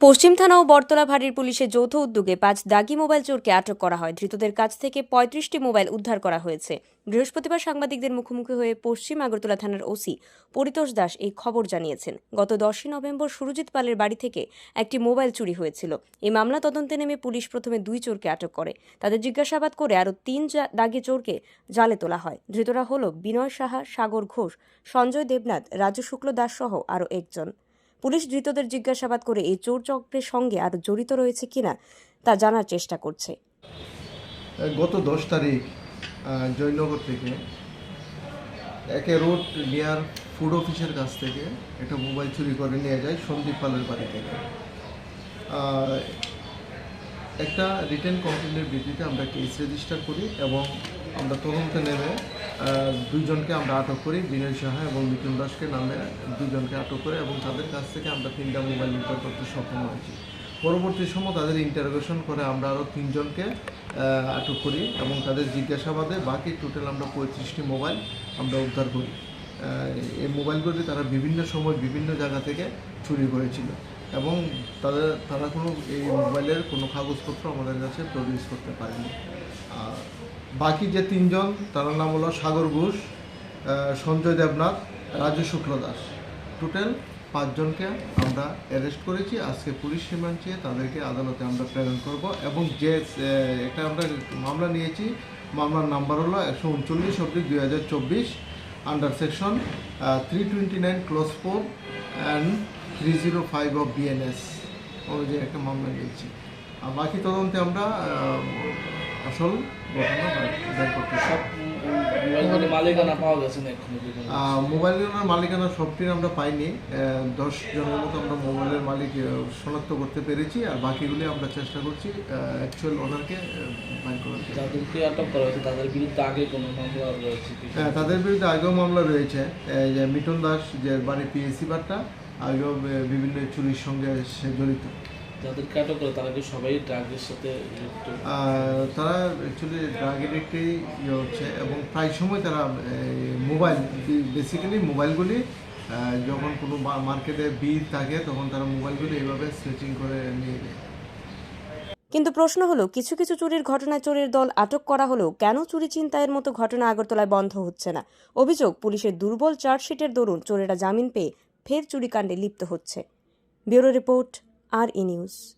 পশ্চিম থানা ও বটতলা ভাড়ির পুলিশের যৌথ উদ্যোগে পাঁচ দাগি মোবাইল চোরকে আটক করা হয়। ধৃতদের কাছ থেকে পঁয়ত্রিশটি মোবাইল উদ্ধার করা হয়েছে। বৃহস্পতিবার সাংবাদিকদের মুখোমুখি হয়ে পশ্চিম আগরতলা থানার ওসি পরিতোষ দাস এই খবর জানিয়েছেন। গত দশই নভেম্বর সুরজিৎ পালের বাড়ি থেকে একটি মোবাইল চুরি হয়েছিল। এই মামলা তদন্তে নেমে পুলিশ প্রথমে দুই চোরকে আটক করে। তাদের জিজ্ঞাসাবাদ করে আরও তিন দাগি চোরকে জালে তোলা হয়। ধৃতরা হল বিনয় সাহা, সাগর ঘোষ, সঞ্জয় দেবনাথ, রাজু শুক্ল দাস সহ আরও একজন। পুলিশ ধৃতদের জিজ্ঞাসাবাদ করে এই চোর চক্রের সঙ্গে আর জড়িত রয়েছে কিনা তা জানার চেষ্টা করছে। গত দশ তারিখ জয়নগর থেকে একে রোড নিয়ার ফুড অফিসের কাছ থেকে একটা মোবাইল চুরি করে নিয়ে যায় সন্দীপ পালের বাড়ি থেকে। একটা রিটার্ন কমপ্লেনের ভিত্তিতে আমরা কেস রেজিস্টার করি এবং আমরা তদন্তে নেমে আহ, দুইজনকে আমরা আটক করি বিনয় সাহা এবং মিথুন দাসকে নামে দুজনকে আটক করে এবং তাদের কাছ থেকে আমরা তিনটা মোবাইল উদ্ধার করতে সক্ষম হয়েছি। পরবর্তী সময় তাদের ইন্টারোগেশন করে আমরা আরও তিনজনকে আটক করি এবং তাদের জিজ্ঞাসাবাদে বাকি টোটাল আমরা পঁয়ত্রিশটি মোবাইল আমরা উদ্ধার করি। এই মোবাইলগুলি তারা বিভিন্ন সময় বিভিন্ন জায়গা থেকে চুরি করেছিল এবং তাদের তারা কোনো এই মোবাইলের কোনো কাগজপত্র আমাদের কাছে প্রডিউস করতে পারেনি। বাকি যে তিনজন তার নাম হলো সাগর ঘোষ সঞ্জয় দেবনাথ, রাজু শুক্ল দাস টোটাল পাঁচজনকে আমরা অ্যারেস্ট করেছি। আজকে পুলিশ রিমান্ড চেয়ে তাদেরকে আদালতে আমরা প্রেরণ করব এবং যে একটা আমরা মামলা নিয়েছি, মামলার নাম্বার হলো একশো উনচল্লিশ অব্দি দুই হাজার চব্বিশ under section three twenty nine clause four and three zero five of BNS অনুযায়ী একটা মামলা নিয়েছি। আর বাকি তদন্তে আমরা আসল ঘটনা বের করতে। সব মালিকানা পাওয়া গেছে না মোবাইলের মালিকানা সবটির আমরা পাইনি। দশ জনের মতো আমরা মোবাইলের মালিক শনাক্ত করতে পেরেছি আর বাকিগুলি আমরা চেষ্টা করছি অ্যাকচুয়াল ওনারকে বাইর করার যাদেরকে আটক করা হয়েছে তাদের বিরুদ্ধে আগে কোনো মামলা রয়েছে? হ্যাঁ তাদের বিরুদ্ধে আগেও মামলা রয়েছে। যে মিটন দাস যে বাড়ি পিএসসি বারটা আগেও বিভিন্ন চুরির সঙ্গে সে জড়িত। আটক করে তারা কি সবাই ড্রাগের সাথে তারা অ্যাকচুয়ালি ড্রাগ এডিক্টেই ইয়ে হচ্ছে এবং প্রায় সময় তারা মোবাইল বেসিক্যালি মোবাইলগুলি যখন কোনো মার্কেটে ভিড় থাকে তখন তারা মোবাইলগুলি এইভাবে স্ট্রেচিং করে নিয়ে যায় কিন্তু প্রশ্ন হলো কিছু কিছু চুরির ঘটনায় চোরের দল আটক করা হলেও কেন চুরি চিন্তায়ের মতো ঘটনা আগরতলায় বন্ধ হচ্ছে না? অভিযোগ পুলিশের দুর্বল চার্জশিটের দরুন চোরেরা জামিন পেয়ে ফের চুরিকাণ্ডে লিপ্ত হচ্ছে। Bureau report are in use.